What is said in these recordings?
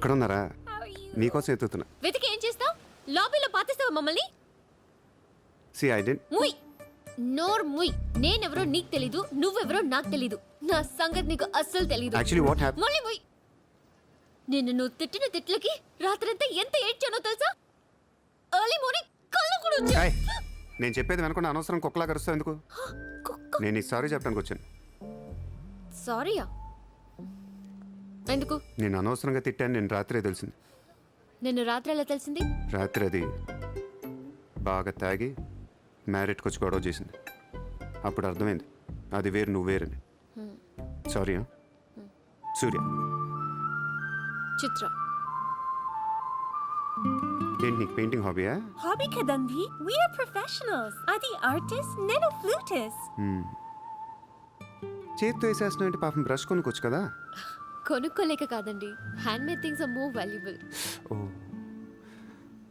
Are you? నీకోసం ఎత్తుతున్నా. వెతికి ఏం చేస్తావు? లాబీలో పాతిస్తావా మమ్మల్ని? సి ఐ డెంట్ ముయ్. నోర్ ముయ్. నేనెవరో నీకు తెలీదు నువ్వెవరో నాకు తెలీదు. నా సంగతి నీకు అస్సలు తెలీదు. యాక్చువల్లీ వాట్ హ్యాప్ మళ్ళీ ముయ్. నిన్ను నువ్వు తిట్టిన తిట్లకి రాత్రంతా ఎంత ఏడ్చానో తెలుసా? ఎర్లీ మార్నింగ్ కళ్ళు కూడా వచ్చాయి. నేను చెప్పేది వెనకుండా అనవసరం కుక్కలా కరుస్తావు ఎందుకు? కుక్క. నేను ఈ సారీ చెప్పడానికి వచ్చాను. సారీయా ఎందుకు? నేను అనవసరంగా తిట్టాను నేను రాత్రే తెలిసింది. నిన్ను రాత్రి ఎలా తెలిసింది? రాత్రి అది బాగా తాగి మ్యారెట్కి వచ్చి గొడవ చేసింది. అప్పుడు అర్థమైంది. అది వేరు నువ్వు వేరని. సారీ సూర్య. చిత్ర. ఏంటి నీకు పెయింటింగ్ హాబీయా? హాబీ కదండి వీఆర్ ప్రొఫెషనల్స్ అది ఆర్టిస్ట్ నేను ఫ్లూటిస్ట్ చేతితో వేసేస్తున్నావు అంటే పాపం బ్రష్ కొనుక్కోవచ్చు కదా? కొనుక్కోలేక కాదండి. Hand made things are more valuable ఓ.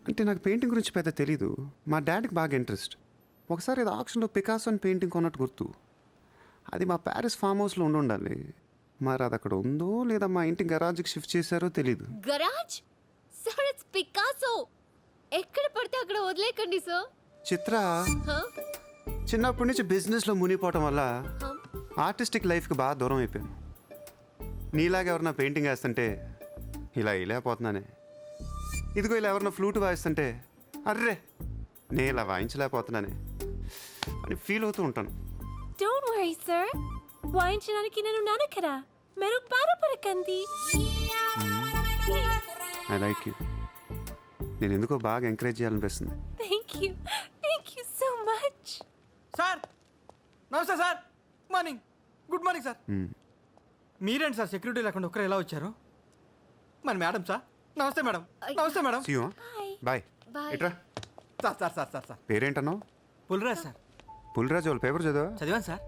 అంటే నాకు పెయింటింగ్ గురించి పెద్ద తెలీదు. మా డాడీకి బాగా ఇంట్రెస్ట్ ఒకసారి ఏదో ఆప్షన్లో పికాసో అని పెయింటింగ్ కొన్నట్టు గుర్తు. అది మా ప్యారిస్ ఫామ్ హౌస్లో ఉండి ఉండాలి. మరి అది అక్కడ ఉందో లేదా మా ఇంటి గరాజ్కి షిఫ్ట్ చేశారో తెలీదు. గరాజ్ సార్ ఇట్స్ పికాసో ఎక్కడ పడితే అక్కడ వదిలేకండి సార్ చిత్ర చిన్నప్పటి నుంచి బిజినెస్లో మునిగిపోవటం వల్ల ఆర్టిస్టిక్ లైఫ్కి బాగా దూరం అయిపోయాను. నీలాగా ఎవరన్నా పెయింటింగ్ వేస్తుంటే ఇలా వేయలేకపోతున్నానే. ఇదిగో ఇలా ఎవరన్నా ఫ్లూట్ వాయిస్తుంటే అర్రే నేను ఇలా వాయించలేకపోతున్నానే అని ఫీల్ అవుతూ ఉంటాను. డోంట్ వరీ సార్ వాయించడానికి నేను నాన్న కదా మీరు బాధపడకండి. ఐ లైక్ యూ నేను ఎందుకో బాగా ఎంకరేజ్ చేయాలనిపిస్తుంది. Thank you thank you so much sir నమస్తే sir morning good morning sir మీరేంటి సార్ సెక్యూరిటీ లేకుండా ఒక్కరు ఎలా వచ్చారు? మరి మేడం సార్ నమస్తే మేడం నమస్తే madam. See you bye Bye. ఇట్రా. Sir sir sir sir sir. పేరేంటన్నావు? Pulraj sir. Pulraju వాళ్ళ పేపర్ చదివా? చదివాను sir.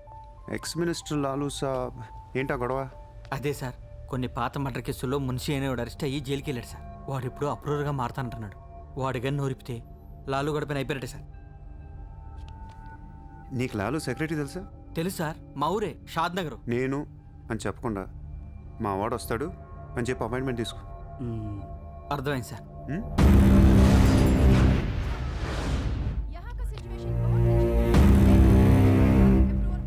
Ex minister Lalu saab. ఏంటా గొడవ? అదే సార్ కొన్ని పాత మర్డర్ కేసుల్లో మున్షి అనేవాడు అరెస్ట్ అయ్యి జైలుకి వెళ్ళాడు సార్. వాడు ఇప్పుడు అప్రూవర్గా మారుతానంటున్నాడు. వాడి గన్ను నోరిపితే లాలు గడపని అయిపోయినట్టే సార్. నీకు లాలూ సెక్రటరీ తెలుసా? తెలుసు సార్ మా ఊరే షాద్ నగర్. నేను అని చెప్పకుండా మా వాడు వస్తాడు అని చెప్పి అపాయింట్మెంట్ తీసుకో అర్థమైంది సార్ హ్మ్?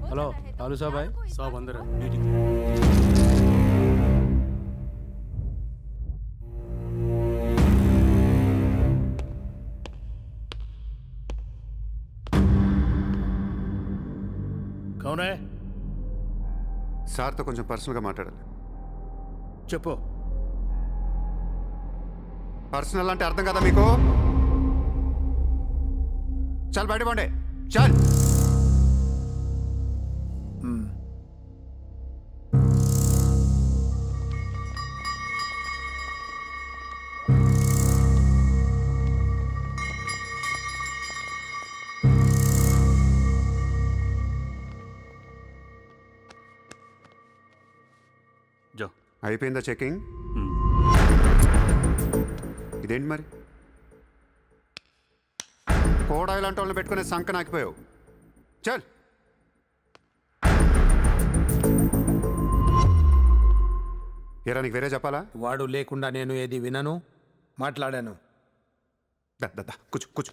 हेलो लालू साहब आए साहब अंदर है मीटिंग कौन है సార్తో కొంచెం పర్సనల్గా మాట్లాడాలి. చెప్పు. పర్సనల్ అంటే అర్థం కదా మీకు? చాలు బయట పండే. చాలు. అయిపోయిందా చెకింగ్? ఇదేంటి మరి? కోడా ఇలాంటి వాళ్ళని పెట్టుకునే సంక నాకిపోయావు చల్! ఏరా నీకు వేరే చెప్పాలా? వాడు లేకుండా నేను ఏది వినను మాట్లాడాను. దా, దా, దా, కూర్చో కూర్చో.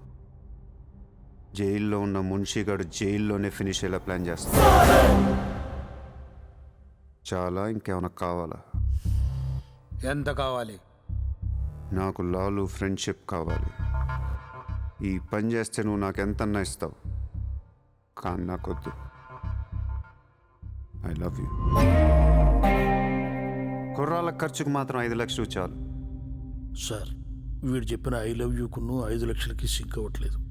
జైల్లో ఉన్న మున్షిగాడు జైల్లోనే ఫినిష్ అయ్యేలా ప్లాన్ చేస్తాడు. చాలా ఇంకేమైనా కావాలా? ఎంత కావాలి? నాకు లాలు ఫ్రెండ్షిప్ కావాలి. ఈ పని చేస్తే నువ్వు నాకు ఎంతన్నా ఇస్తావు. కానీ నాకొద్దు. ఐ లవ్ యూ కుర్రాళ్ళ ఖర్చుకు మాత్రం ఐదు లక్షలు చాలు. సార్ వీడు చెప్పిన ఐ లవ్ యూకును ఐదు లక్షలకి సిగ్గు అవ్వట్లేదు.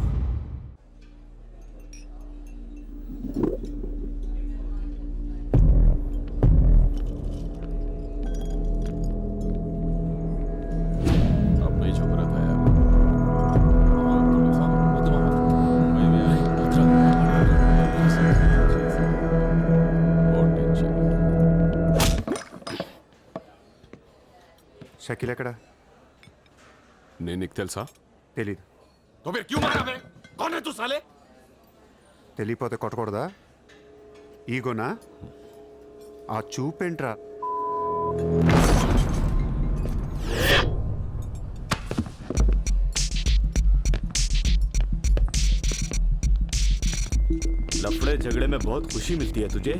షకీల్ ఎక్కడ నేను నీకు తెలుసా తెలీదు तो फिर क्यों मारा बे कौन है तू साले తెలియపోతే కొట్టకూడదా ఈగోనా ఆ చూపేంట్రా में बहुत खुशी मिलती है तुझे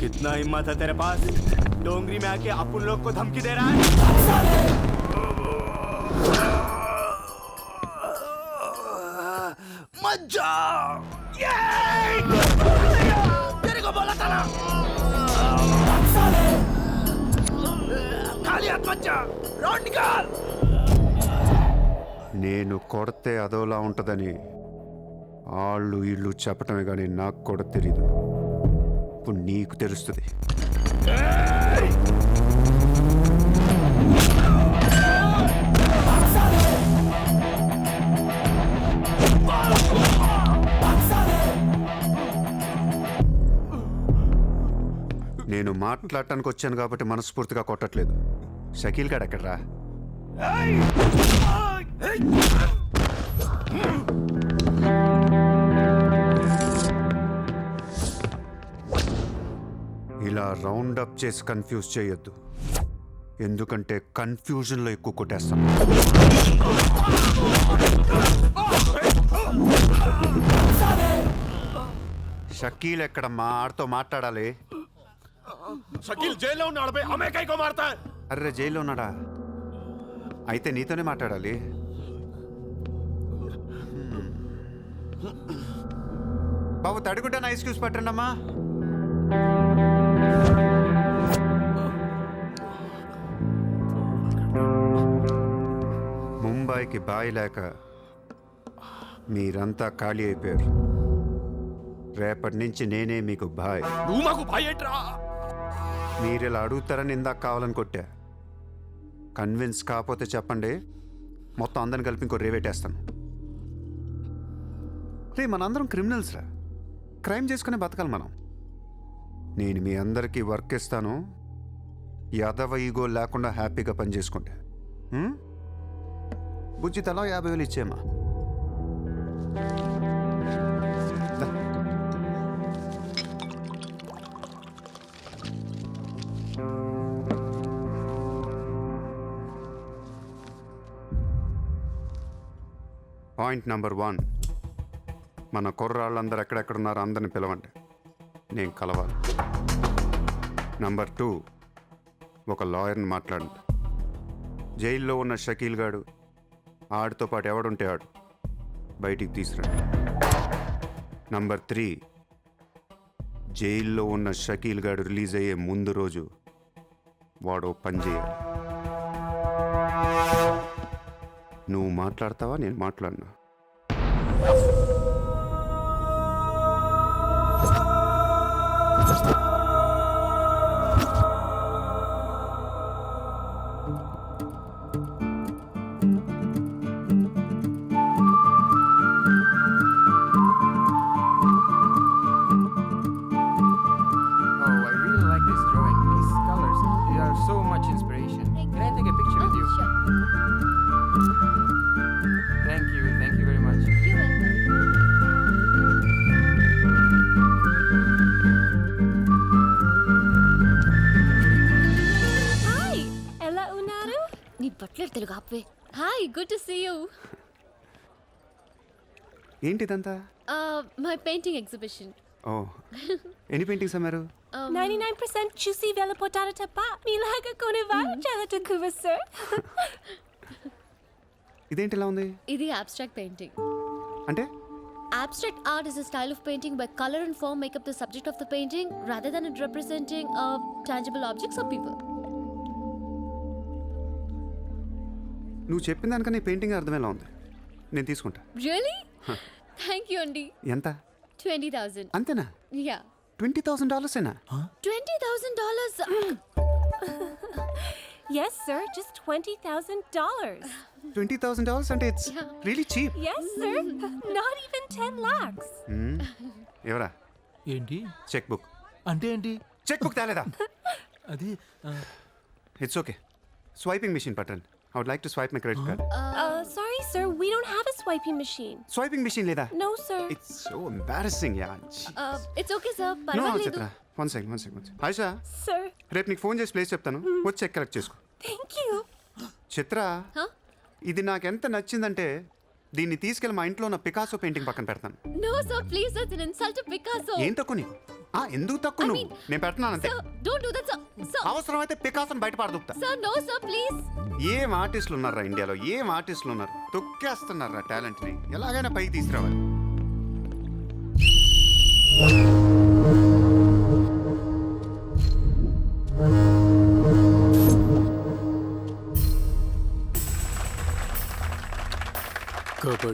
कितना हिम्मत है तेरे पास डोंगरी में आके अपन लोग को धमकी दे रहा है मज्जा तेरे को बोला था ना खाली हाथ मज्जा रॉड निकाल నేను కొడితే అదోలా ఉంటుందని వాళ్ళు వీళ్ళు చెప్పటమే కానీ నాకు కూడా తెలీదు. ఇప్పుడు నీకు తెలుస్తుంది. నేను మాట్లాడటానికి వచ్చాను కాబట్టి మనస్ఫూర్తిగా కొట్టట్లేదు. షకీల్ గాడు ఎక్కడరా? ఇలా రౌండ్ అప్ చేసి కన్ఫ్యూజ్ చేయొద్దు. ఎందుకంటే కన్ఫ్యూజన్లో ఎక్కువ కొట్టేస్తాం. షకీల్ ఎక్కడమ్మా? ఆడతో మాట్లాడాలి. షకీల్ జైల్లో ఉన్నాడు అమెరికాకో మాడతా అర్రే జైల్లో ఉన్నాడా? అయితే నీతోనే మాట్లాడాలి. బాబు తడిగుడ్డ ఐస్ క్యూస్ పట్టండమ్మా. ముంబైకి బాయి లేక మీరంతా ఖాళీ అయిపోయారు. రేపటి నుంచి నేనే మీకు బాయ్. నువ్వు మాకు భయ ఏంట్రా? మీరు ఇలా అడుగుతారని ఇందాక కావాలని కొట్టా. కన్విన్స్ కాకపోతే చెప్పండి మొత్తం అందరిని కలిపి ఇంకో రేవేటేస్తాను రే మనందరం క్రిమినల్స్ రా. క్రైమ్ చేసుకునే బతకాలి మనం. నేను మీ అందరికీ వర్క్ ఇస్తాను. యాదవ ఈగో లేకుండా హ్యాపీగా పని చేసుకుంటే. ఉం? బుజ్జి తలా యాభై వేలు ఇచ్చేమా పాయింట్ నెంబర్ వన్. మన కుర్రాళ్ళందరూ ఎక్కడెక్కడున్నారో అందరిని పిలవండి. నేను కలవాలి. Number two. ఒక లాయర్ని మాట్లాడండి. జైల్లో ఉన్న షకీల్ గాడు ఆడితో పాటు ఎవడుంటే ఆడు. బయటికి తీసుకురండి. Number three. జైల్లో ఉన్న షకీల్ గాడు రిలీజ్ అయ్యే ముందు రోజు వాడు ఓ పని చేయాలి. నువ్వు మాట్లాడతావా? నేను మాట్లాడినా? Oh, అబ్బే hi good to see you ఏంటిదంతా మై పెయింటింగ్ ఎగ్జిబిషన్ ఓ ఎన్ని పెయింటింగ్స్ అమ్మారు 99% చూసి వెళ్ళిపోతారు తప్ప మీలాగా కొనేవారు చాలా తక్కువ సార్ ఇదేంటి ఇలా ఉంది ఇది అబ్స్ట్రాక్ట్ పెయింటింగ్ అంటే Abstract art is a style of painting where color and form make up the subject of the painting rather than it representing uh, tangible objects or people. నువ్వు చెప్పిన దానికన్నా ఈ పెయింటింగ్ అర్థమేలా ఉంది? నేను తీసుకుంటా. Really? Thank you, Andy. ఎంత? 20,000. అంతేనా? Yeah. Twenty thousand డాలర్సేనా $20,000. Yes, sir, just $20,000. Twenty thousand dollars అంటే it's really cheap Yes, sir, not even 10 lakhs. ఎవరా? ఏంటి? చెక్ బుక్ అంటే ఏంటి? Cheque book తేలేదా? అది ఆ, ఇట్స్ ఓకే స్వైపింగ్ మిషన్ పట్టండి. I would like to swipe my credit card Uh, sorry, sir, we don't have a swiping machine. Swiping machine లేదా No, sir. It's so embarrassing yeah Uh, it's okay, sir. No పర్వాలేదు. Chitra one second one second Ayesha Sir, రేపు నీకు phone చేసి place చెప్తాను. వచ్చి cheque collect చేసుకో. Thank you. Chitra Huh? ఇది నాకు ఎంత నచ్చిందంటే దీన్ని తీసుకెళ్ళి మా ఇంట్లో ఉన్న పికాసో పెయింటింగ్ పక్కన పెడతాను. No, sir, please, that's an insult to Picasso. ఏం తక్కువ నీకు ఆ, ఎందుకు తక్కువ నువ్వు? నేను పెడుతున్నాను అంతే. do that, sir. Sir, అవసరమైతే పికాసోని బయట no, sir, please. ఏం ఆర్టిస్టులు ఉన్నారా ఇండియాలో? ఏం ఆర్టిస్టులు ఉన్నారు? తొక్కేస్తున్నారా టాలెంట్ని ఎలాగైనా పైకి తీసుకురావాలి.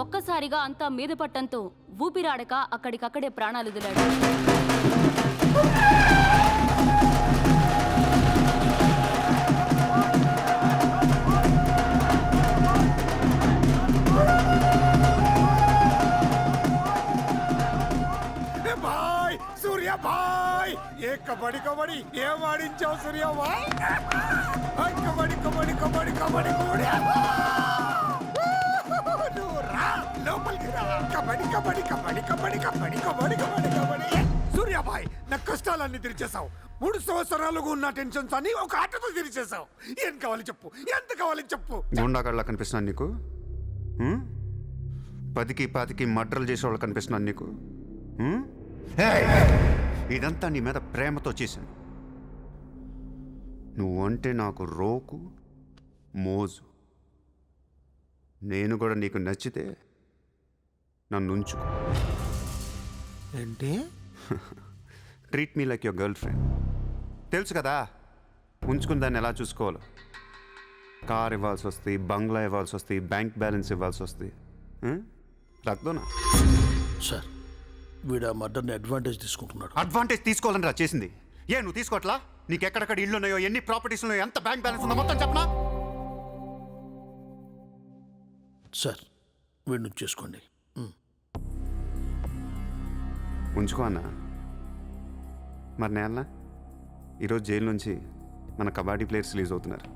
ఒక్కసారిగా అంతా మీద పట్టంతో ఊపిరాడక అక్కడికక్కడే ప్రాణాలు వదిలాడు ఏ భాయ్ సూర్య భాయ్ ఏ కబడ్డీ కబడ్డీ ఏం ఆడించావు సూర్య భాయ్ కబడ్డీ కబడ్డీ కబడ్డీ కబడ్డీ కబడ్డీ నువ్వు రా లోపలికి రా. కబడ్డీ కబడ్డీ కబడ్డీ కబడ్డీ కబడ్డీ కబడ్డీ కబడ్డీ కబడ్డీ సూర్య భాయ్ నా కష్టాలన్నీ తీర్చేశావు. మూడు సంవత్సరాలుగా ఉన్న టెన్షన్స్ అని ఒక ఆటతో తీర్చేశావు. ఏం కావాలి చెప్పు ఎంత కావాలి చెప్పు. గుండాగడ్లా కనిపిస్తున్నాను నీకు? హ్మ్? పదికి పాతికి మడ్రలు చేసేవాళ్ళు కనిపిస్తున్నాను నీకు? హ్మ్? ఏయ్! ఇదంతా నీ మీద ప్రేమతో చేశాను. నువ్వంటే నాకు రోకు మోజు. నేను కూడా నీకు నచ్చితే నన్ను ఉంచుకో. ఏంటి? Treat me like your girlfriend తెలుసు కదా? ఉంచుకుని దాన్ని ఎలా చూసుకోవాలో? కార్ ఇవ్వాల్సి వస్తుంది బంగ్లా ఇవ్వాల్సి వస్తుంది బ్యాంక్ బ్యాలెన్స్ ఇవ్వాల్సి వస్తుంది రక్తోనా? సార్ వీడు ఆ మర్డర్ని అడ్వాంటేజ్ తీసుకుంటున్నాడు. అడ్వాంటేజ్ తీసుకోవాలని రా చేసింది? ఏ నువ్వు తీసుకోవట్లా? నీకు ఎక్కడెక్కడ ఇల్లు ఉన్నాయో ఎన్ని ప్రాపర్టీస్ ఉన్నాయో ఎంత బ్యాంక్ బ్యాలెన్స్ ఉందో మొత్తం చెప్పనా? సార్ వీడిని చేసుకోండి. ఉంచుకో అన్న. మరి నేలనా? ఈరోజు జైలు నుంచి మన కబడ్డీ ప్లేయర్స్ రిలీజ్ అవుతున్నారు.